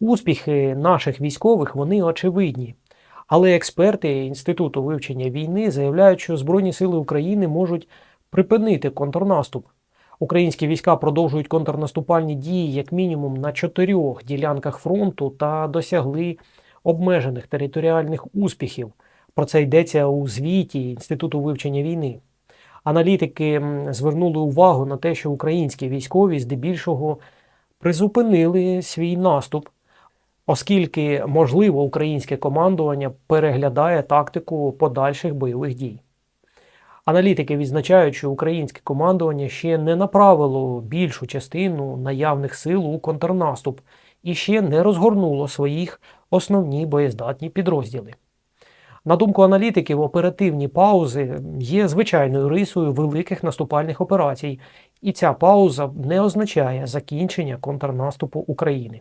Успіхи наших військових вони очевидні. Але експерти Інституту вивчення війни заявляють, що Збройні сили України можуть припинити контрнаступ. Українські війська продовжують контрнаступальні дії як мінімум на чотирьох ділянках фронту та досягли обмежених територіальних успіхів. Про це йдеться у звіті Інституту вивчення війни. Аналітики звернули увагу на те, що українські військові здебільшого призупинили свій наступ, оскільки, можливо, українське командування переглядає тактику подальших бойових дій. Аналітики відзначають, що українське командування ще не направило більшу частину наявних сил у контрнаступ і ще не розгорнуло своїх основні боєздатні підрозділи. На думку аналітиків, оперативні паузи є звичайною рисою великих наступальних операцій, і ця пауза не означає закінчення контрнаступу України.